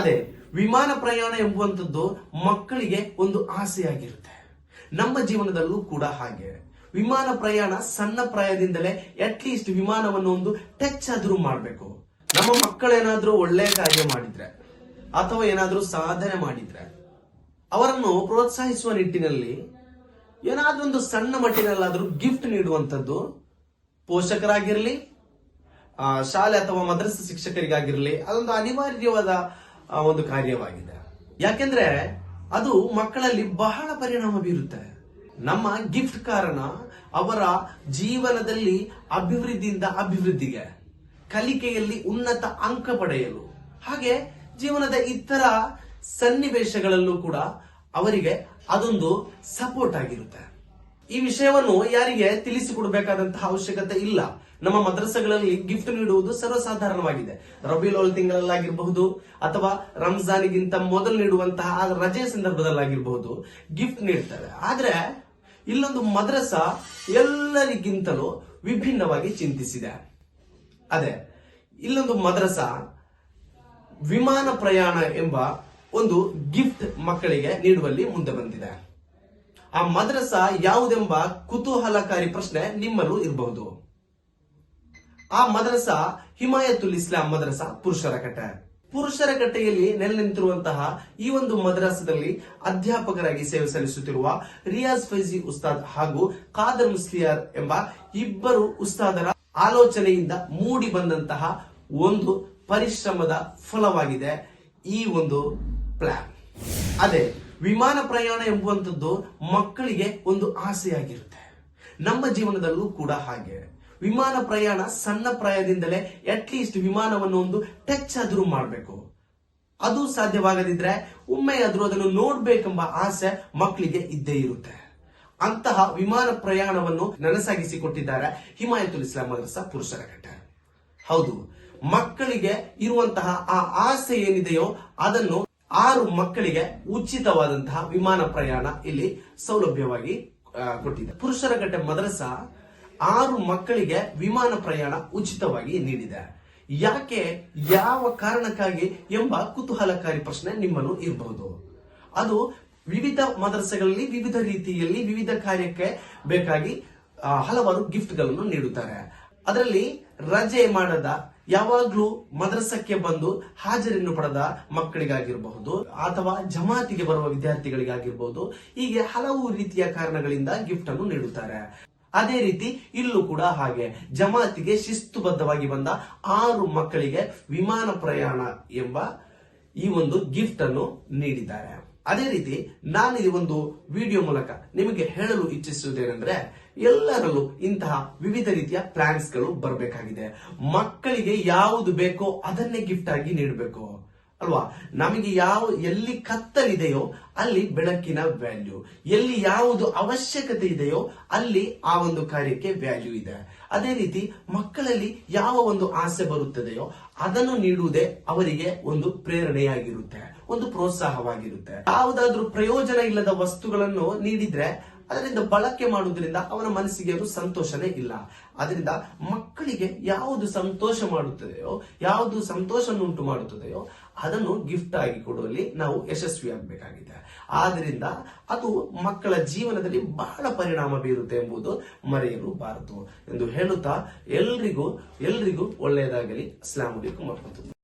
ಅದೇ, ವಿಮಾನ ಪ್ರಯಾಣ ಎಂಬುವಂಥದ್ದು ಮಕ್ಕಳಿಗೆ ಒಂದು ಆಸೆಯಾಗಿರುತ್ತೆ. ನಮ್ಮ ಜೀವನದಲ್ಲೂ ಕೂಡ ಹಾಗೆ. ವಿಮಾನ ಪ್ರಯಾಣ ಸಣ್ಣ ಪ್ರಾಯದಿಂದಲೇ ಅಟ್ಲೀಸ್ಟ್ ವಿಮಾನವನ್ನು ಒಂದು ಟಚ್ ಆದರೂ ಮಾಡಬೇಕು. ನಮ್ಮ ಮಕ್ಕಳೇನಾದ್ರೂ ಒಳ್ಳೆಯ ಕಾರ್ಯ ಮಾಡಿದ್ರೆ, ಅಥವಾ ಏನಾದರೂ ಸಾಧನೆ ಮಾಡಿದ್ರೆ, ಅವರನ್ನು ಪ್ರೋತ್ಸಾಹಿಸುವ ನಿಟ್ಟಿನಲ್ಲಿ ಏನಾದ್ರೂ ಒಂದು ಸಣ್ಣ ಮಟ್ಟಿನಲ್ಲಾದರೂ ಗಿಫ್ಟ್ ನೀಡುವಂಥದ್ದು ಪೋಷಕರಾಗಿರಲಿ ಶಾಲೆ ಅಥವಾ ಮದ್ರಸ ಶಿಕ್ಷಕರಿಗಾಗಿರಲಿ, ಅದೊಂದು ಅನಿವಾರ್ಯವಾದ ಒಂದು ಕಾರ್ಯವಾಗಿದೆ. ಯಾಕೆಂದ್ರೆ ಅದು ಮಕ್ಕಳಲ್ಲಿ ಬಹಳ ಪರಿಣಾಮ ಬೀರುತ್ತೆ. ನಮ್ಮ ಗಿಫ್ಟ್ ಕಾರಣ ಅವರ ಜೀವನದಲ್ಲಿ ಅಭಿವೃದ್ಧಿಯಿಂದ ಅಭಿವೃದ್ಧಿಗೆ, ಕಲಿಕೆಯಲ್ಲಿ ಉನ್ನತ ಅಂಕ ಪಡೆಯಲು, ಹಾಗೆ ಜೀವನದ ಇತರ ಸನ್ನಿವೇಶಗಳಲ್ಲೂ ಕೂಡ ಅವರಿಗೆ ಅದೊಂದು ಸಪೋರ್ಟ್ ಆಗಿರುತ್ತೆ. ಈ ವಿಷಯವನ್ನು ಯಾರಿಗೆ ತಿಳಿಸಿಕೊಡಬೇಕಾದಂತಹ ಅವಶ್ಯಕತೆ ಇಲ್ಲ. ನಮ್ಮ ಮದ್ರಸಗಳಲ್ಲಿ ಗಿಫ್ಟ್ ನೀಡುವುದು ಸರ್ವಸಾಧಾರಣವಾಗಿದೆ. ರಬಿಲೋಲ್ ತಿಂಗಳಲ್ಲಾಗಿರಬಹುದು ಅಥವಾ ರಂಜಾನಿಗಿಂತ ಮೊದಲು ನೀಡುವಂತಹ ರಜೆ ಸಂದರ್ಭದಲ್ಲಾಗಿರಬಹುದು ಗಿಫ್ಟ್ ನೀಡ್ತಾರೆ. ಆದ್ರೆ ಇಲ್ಲೊಂದು ಮದ್ರಸ ಎಲ್ಲರಿಗಿಂತಲೂ ವಿಭಿನ್ನವಾಗಿ ಚಿಂತಿಸಿದೆ. ಅದೇ, ಇಲ್ಲೊಂದು ಮದ್ರಸ ವಿಮಾನ ಪ್ರಯಾಣ ಎಂಬ ಒಂದು ಗಿಫ್ಟ್ ಮಕ್ಕಳಿಗೆ ನೀಡುವಲ್ಲಿ ಮುಂದೆ ಬಂದಿದೆ. ಆ ಮದ್ರಸ ಯಾವುದೆಂಬ ಕುತೂಹಲಕಾರಿ ಪ್ರಶ್ನೆ ನಿಮ್ಮಲ್ಲೂ ಇರಬಹುದು. ಆ ಮದ್ರಸ ಹಿಮಾಯತುಲ್ ಇಸ್ಲಾಂ ಮದ್ರಸ, ಪುರುಷರ ಕಟ್ಟೆ. ಪುರುಷರ ಕಟ್ಟೆಯಲ್ಲಿ ನೆಲೆ ನಿಂತಿರುವಂತಹ ಈ ಒಂದು ಮದ್ರಾಸದಲ್ಲಿ ಅಧ್ಯಾಪಕರಾಗಿ ಸೇವೆ ಸಲ್ಲಿಸುತ್ತಿರುವ ರಿಯಾಜ್ ಫೈಜಿ ಉಸ್ತಾದ್ ಹಾಗೂ ಖಾದರ್ ಮುಸ್ಲಿಯಾರ್ ಎಂಬ ಇಬ್ಬರು ಉಸ್ತಾದರ ಆಲೋಚನೆಯಿಂದ ಮೂಡಿ ಬಂದಂತಹ ಒಂದು ಪರಿಶ್ರಮದ ಫಲವಾಗಿದೆ ಈ ಒಂದು ಪ್ಲಾನ್ ಅದೇ ವಿಮಾನ ಪ್ರಯಾಣ ಎಂಬುವಂಥದ್ದು ಮಕ್ಕಳಿಗೆ ಒಂದು ಆಸೆಯಾಗಿರುತ್ತೆ. ನಮ್ಮ ಜೀವನದಲ್ಲೂ ಕೂಡ ಹಾಗೆ. ವಿಮಾನ ಪ್ರಯಾಣ ಸಣ್ಣ ಪ್ರಾಯದಿಂದಲೇ ಅಟ್ಲೀಸ್ಟ್ ವಿಮಾನವನ್ನು ಒಂದು ಟಚ್ ಆದರೂ ಮಾಡಬೇಕು. ಅದು ಸಾಧ್ಯವಾಗದಿದ್ರೆ ಒಮ್ಮೆಯಾದರೂ ಅದನ್ನು ನೋಡ್ಬೇಕೆಂಬ ಆಸೆ ಮಕ್ಕಳಿಗೆ ಇದ್ದೇ ಇರುತ್ತೆ. ಅಂತಹ ವಿಮಾನ ಪ್ರಯಾಣವನ್ನು ನನಸಾಗಿಸಿಕೊಟ್ಟಿದ್ದಾರೆ ಹಿಮಾಯತುಲ್ ಇಸ್ಲಾಂ ಮದ್ರಸ ಪುರುಷರ ಕಟ್ಟೆ ಹೌದು, ಮಕ್ಕಳಿಗೆ ಇರುವಂತಹ ಆ ಆಸೆ ಏನಿದೆಯೋ ಅದನ್ನು ಆರು ಮಕ್ಕಳಿಗೆ ಉಚಿತವಾದಂತಹ ವಿಮಾನ ಪ್ರಯಾಣ ಇಲ್ಲಿ ಸೌಲಭ್ಯವಾಗಿ ಕೊಟ್ಟಿದೆ. ಪುರುಷರ ಗಟ್ಟೆ ಮದ್ರಸ ಆರು ಮಕ್ಕಳಿಗೆ ವಿಮಾನ ಪ್ರಯಾಣ ಉಚಿತವಾಗಿ ನೀಡಿದೆ. ಯಾಕೆ, ಯಾವ ಕಾರಣಕ್ಕಾಗಿ ಎಂಬ ಕುತೂಹಲಕಾರಿ ಪ್ರಶ್ನೆ ನಿಮ್ಮನ್ನು ಇರಬಹುದು. ಅದು ವಿವಿಧ ಮದರಸೆಗಳಲ್ಲಿ, ವಿವಿಧ ರೀತಿಯಲ್ಲಿ, ವಿವಿಧ ಕಾರ್ಯಕ್ಕೆ ಬೇಕಾಗಿ ಹಲವಾರು ಗಿಫ್ಟ್ಗಳನ್ನು ನೀಡುತ್ತಾರೆ. ಅದರಲ್ಲಿ ರಜೆ ಮಾಡದ ಯಾವಾಗ್ಲೂ ಮದ್ರಸಕ್ಕೆ ಬಂದು ಹಾಜರಿಯನ್ನು ಪಡೆದ ಮಕ್ಕಳಿಗಾಗಿರಬಹುದು ಅಥವಾ ಜಮಾತಿಗೆ ಬರುವ ವಿದ್ಯಾರ್ಥಿಗಳಿಗಾಗಿರಬಹುದು, ಹೀಗೆ ಹಲವು ರೀತಿಯ ಕಾರಣಗಳಿಂದ ಗಿಫ್ಟ್ ಅನ್ನು ನೀಡುತ್ತಾರೆ. ಅದೇ ರೀತಿ ಇಲ್ಲೂ ಕೂಡ ಹಾಗೆ ಜಮಾತಿಗೆ ಶಿಸ್ತುಬದ್ಧವಾಗಿ ಬಂದ ಆರು ಮಕ್ಕಳಿಗೆ ವಿಮಾನ ಪ್ರಯಾಣ ಎಂಬ ಈ ಒಂದು ಗಿಫ್ಟ್ ಅನ್ನು ನೀಡಿದ್ದಾರೆ. ಅದೇ ರೀತಿ ನಾನು ಈ ಒಂದು ವಿಡಿಯೋ ಮೂಲಕ ನಿಮಗೆ ಹೇಳಲು ಇಚ್ಛಿಸುವುದೇನೆಂದ್ರೆ ಎಲ್ಲರಲ್ಲೂ ಇಂತಹ ವಿವಿಧ ರೀತಿಯ ಪ್ಲಾನ್ಸ್ಗಳು ಬರಬೇಕಾಗಿದೆ. ಮಕ್ಕಳಿಗೆ ಯಾವುದು ಬೇಕೋ ಅದನ್ನೇ ಗಿಫ್ಟ್ ಆಗಿ ನೀಡಬೇಕು. ಅಲ್ವಾ? ನಮಗೆ ಯಾವ, ಎಲ್ಲಿ ಕತ್ತಲಿದೆಯೋ ಅಲ್ಲಿ ಬೆಳಕಿನ ವ್ಯಾಲ್ಯೂ ಎಲ್ಲಿ ಯಾವುದು ಅವಶ್ಯಕತೆ ಇದೆಯೋ ಅಲ್ಲಿ ಆ ಒಂದು ಕಾರ್ಯಕ್ಕೆ ವ್ಯಾಲ್ಯೂ ಇದೆ. ಅದೇ ರೀತಿ ಮಕ್ಕಳಲ್ಲಿ ಯಾವ ಒಂದು ಆಸೆ ಬರುತ್ತದೆಯೋ ಅದನ್ನು ನೀಡುವುದೇ ಅವರಿಗೆ ಒಂದು ಪ್ರೇರಣೆಯಾಗಿರುತ್ತೆ. ಒಂದು ಪ್ರೋತ್ಸಾಹವಾಗಿರುತ್ತೆ. ಯಾವುದಾದ್ರೂ ಪ್ರಯೋಜನ ಇಲ್ಲದ ವಸ್ತುಗಳನ್ನು ನೀಡಿದ್ರೆ ಅದರಿಂದ ಬಳಕೆ ಮಾಡುವುದರಿಂದ ಅವನ ಮನಸ್ಸಿಗೆ ಅದು ಸಂತೋಷನೇ ಇಲ್ಲ. ಅದರಿಂದ ಮಕ್ಕಳಿಗೆ ಯಾವುದು ಸಂತೋಷ ಮಾಡುತ್ತದೆಯೋ, ಯಾವುದು ಸಂತೋಷವನ್ನುಂಟು ಮಾಡುತ್ತದೆಯೋ, ಅದನ್ನು ಗಿಫ್ಟ್ ಆಗಿ ಕೊಡುವಲ್ಲಿ ನಾವು ಯಶಸ್ವಿಯಾಗಬೇಕಾಗಿದೆ. ಆದ್ದರಿಂದ ಅದು ಮಕ್ಕಳ ಜೀವನದಲ್ಲಿ ಬಹಳ ಪರಿಣಾಮ ಬೀರುತ್ತೆ ಎಂಬುದು ಮರೆಯಲು ಬಾರದು. ಎಂದು ಹೇಳುತ್ತಾ, ಎಲ್ರಿಗೂ ಎಲ್ರಿಗೂ ಒಳ್ಳೆಯದಾಗಲಿ. ಅಸ್ಲಾಂ ವರಹಮತುಲ್ಲಾಹ್